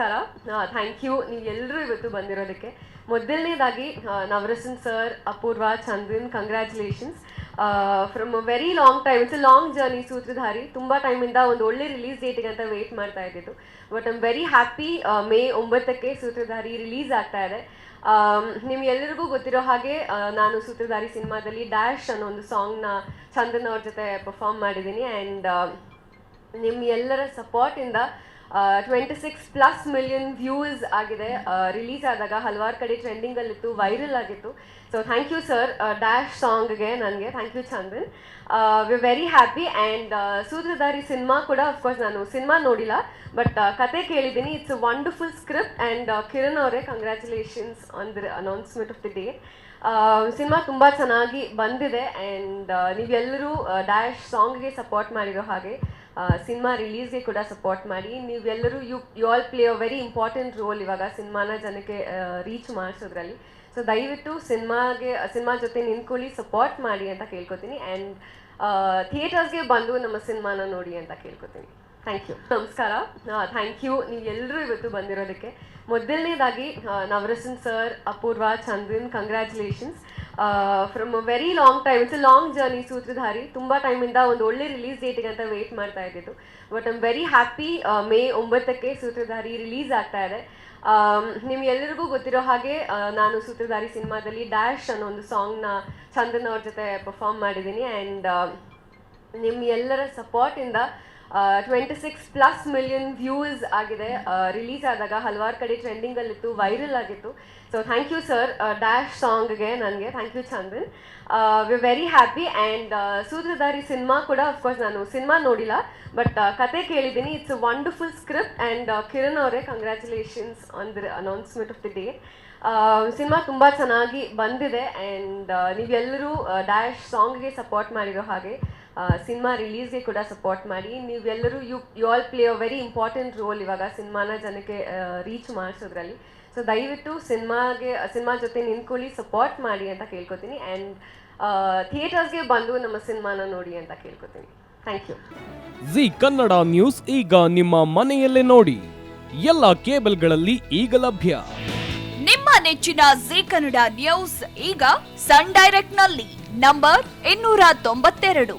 ನಮಸ್ಕಾರ. Thank you ನೀವು ಎಲ್ಲರೂ ಇವತ್ತು ಬಂದಿರೋದಕ್ಕೆ. ಮೊದಲನೇದಾಗಿ Navarasan sir Apoorva, Chandran congratulations from a very long time it's a long journey Sutradhari. ತುಂಬ ಟೈಮಿಂದ ಒಂದು ಒಳ್ಳೆ ರಿಲೀಸ್ ಡೇಟಿಗೆ ಅಂತ ವೆಯ್ಟ್ ಮಾಡ್ತಾ ಇದ್ದಿತ್ತು but I'm very happy May ಒಂಬತ್ತಕ್ಕೆ ಸೂತ್ರಧಾರಿ ರಿಲೀಸ್ ಆಗ್ತಾ ಇದೆ. ನಿಮ್ಗೆಲ್ಲರಿಗೂ ಗೊತ್ತಿರೋ ಹಾಗೆ ನಾನು ಸೂತ್ರಧಾರಿ ಸಿನಿಮಾದಲ್ಲಿ ಡ್ಯಾಶ್ ಅನ್ನೋ ಒಂದು ಸಾಂಗ್ನ ಚಂದನ್ ಅವ್ರ ಜೊತೆ ಪರ್ಫಾರ್ಮ್ ಮಾಡಿದ್ದೀನಿ. ಆ್ಯಂಡ್ ನಿಮ್ಮ ಎಲ್ಲರ ಸಪೋರ್ಟಿಂದ twenty six plus million views ಆಗಿದೆ. ರಿಲೀಸ್ ಆದಾಗ ಹಲವಾರು ಕಡೆ ಟ್ರೆಂಡಿಂಗಲ್ಲಿತ್ತು ವೈರಲ್ ಆಗಿತ್ತು. So thank you sir dash ಸಾಂಗ್ಗೆ ನನಗೆ. Thank you Chandan we very happy and Sutradhari cinema ಕೂಡ ಅಫ್ಕೋರ್ಸ್ ನಾನು ಸಿನಿಮಾ ನೋಡಿಲ್ಲ. ಬಟ್ ಕತೆ ಕೇಳಿದ್ದೀನಿ. It's wonderful script and Kiran ಅವರೇ congratulations on the announcement of the day cinema ತುಂಬ ಚೆನ್ನಾಗಿ ಬಂದಿದೆ ಆ್ಯಂಡ್ ನೀವೆಲ್ಲರೂ ಡ್ಯಾಶ್ ಸಾಂಗ್ಗೆ ಸಪೋರ್ಟ್ ಮಾಡಿರೋ ಹಾಗೆ ಸಿನಿಮಾ ರಿಲೀಸ್ಗೆ ಕೂಡ ಸಪೋರ್ಟ್ ಮಾಡಿ. ನೀವೆಲ್ಲರೂ you you all play a very important role ಇವಾಗ ಸಿನಿಮಾನ ಜನಕ್ಕೆ ರೀಚ್ ಮಾಡಿಸೋದ್ರಲ್ಲಿ. ಸೊ ದಯವಿಟ್ಟು ಸಿನಿಮಾಗೆ, ಸಿನಿಮಾ ಜೊತೆ ನಿಂತ್ಕೊಳ್ಳಿ ಸಪೋರ್ಟ್ ಮಾಡಿ ಅಂತ ಕೇಳ್ಕೊತೀನಿ. ಆ್ಯಂಡ್ ಥಿಯೇಟರ್ಸ್ಗೆ ಬಂದು ನಮ್ಮ ಸಿನಿಮಾನ ನೋಡಿ ಅಂತ ಕೇಳ್ಕೊತೀನಿ. ಥ್ಯಾಂಕ್ ಯು ನಮಸ್ಕಾರ. ಥ್ಯಾಂಕ್ ಯು ನೀವು ಎಲ್ಲರೂ ಇವತ್ತು ಬಂದಿರೋದಕ್ಕೆ. ಮೊದಲನೇದಾಗಿ Navarasan sir Apoorva, Chandran congratulations from a very long time it's a long journey Sutradhari. ತುಂಬ ಟೈಮಿಂದ ಒಂದು ಒಳ್ಳೆ ರಿಲೀಸ್ ಡೇಟಿಗೆ ಅಂತ ವೆಯ್ಟ್ ಮಾಡ್ತಾ ಇದ್ದಿತ್ತು but I'm very happy May ಒಂಬತ್ತಕ್ಕೆ ಸೂತ್ರಧಾರಿ ರಿಲೀಸ್ ಆಗ್ತಾ ಇದೆ. ನಿಮ್ಗೆಲ್ಲರಿಗೂ ಗೊತ್ತಿರೋ ಹಾಗೆ ನಾನು ಸೂತ್ರಧಾರಿ ಸಿನಿಮಾದಲ್ಲಿ ಡ್ಯಾಶ್ ಅನ್ನೋ ಒಂದು ಸಾಂಗ್ನ ಚಂದನ್ ಅವ್ರ ಜೊತೆ ಪರ್ಫಾರ್ಮ್ ಮಾಡಿದ್ದೀನಿ. ಆ್ಯಂಡ್ ನಿಮ್ಮ ಎಲ್ಲರ ಸಪೋರ್ಟಿಂದ twenty six plus million views ಆಗಿದೆ. ರಿಲೀಸ್ ಆದಾಗ ಹಲವಾರು ಕಡೆ ಟ್ರೆಂಡಿಂಗಲ್ಲಿತ್ತು ವೈರಲ್ ಆಗಿತ್ತು. So thank you sir dash ಸಾಂಗ್ಗೆ ನನಗೆ. Thank you Chandan we very happy and Sutradhari cinema ಕೂಡ ಅಫ್ಕೋರ್ಸ್ ನಾನು ಸಿನಿಮಾ ನೋಡಿಲ್ಲ. ಬಟ್ ಕತೆ ಕೇಳಿದ್ದೀನಿ. It's wonderful script and Kiran ಅವರೇ congratulations on the announcement of the day cinema ತುಂಬ ಚೆನ್ನಾಗಿ ಬಂದಿದೆ ಆ್ಯಂಡ್ ನೀವೆಲ್ಲರೂ ಡ್ಯಾಶ್ ಸಾಂಗ್ಗೆ ಸಪೋರ್ಟ್ ಮಾಡಿರೋ ಹಾಗೆ ಸಿನಿಮಾ ರಿಲೀಸ್ಗೆ ಕೂಡ ಸಪೋರ್ಟ್ ಮಾಡಿ. ನೀವೆಲ್ಲರೂ you you all play a very important role ಇವಾಗ ಸಿನಿಮಾನ ಜನಕ್ಕೆ ರೀಚ್ ಮಾಡಿಸೋದ್ರಲ್ಲಿ. ಸೊ ದಯವಿಟ್ಟು ಸಿನಿಮಾಗೆ ಸಿನಿಮಾ ಜೊತೆ ನಿಂತ್ಕೊಳ್ಳಿ ಸಪೋರ್ಟ್ ಮಾಡಿ ಅಂತ ಕೇಳ್ಕೊತೀನಿ. ಆ್ಯಂಡ್ ಥಿಯೇಟರ್ಸ್ಗೆ ಬಂದು ನಮ್ಮ ಸಿನಿಮಾನ ನೋಡಿ ಅಂತ ಕೇಳ್ಕೊತೀನಿ. Thank you Zee Kannada news ಈಗ ನಿಮ್ಮ ಮನೆಯಲ್ಲೇ ನೋಡಿ. ಎಲ್ಲ ಕೇಬಲ್ಗಳಲ್ಲಿ ಈಗ ಲಭ್ಯ. ನಿಮ್ಮ ನೆಚ್ಚಿನ ಜಿ ಕನ್ನಡ ನ್ಯೂಸ್ ಈಗ ಸನ್ ಡೈರೆಕ್ಟ್ನಲ್ಲಿ ನಂಬರ್ ಇನ್ನೂರ ತೊಂಬತ್ತೆರಡು.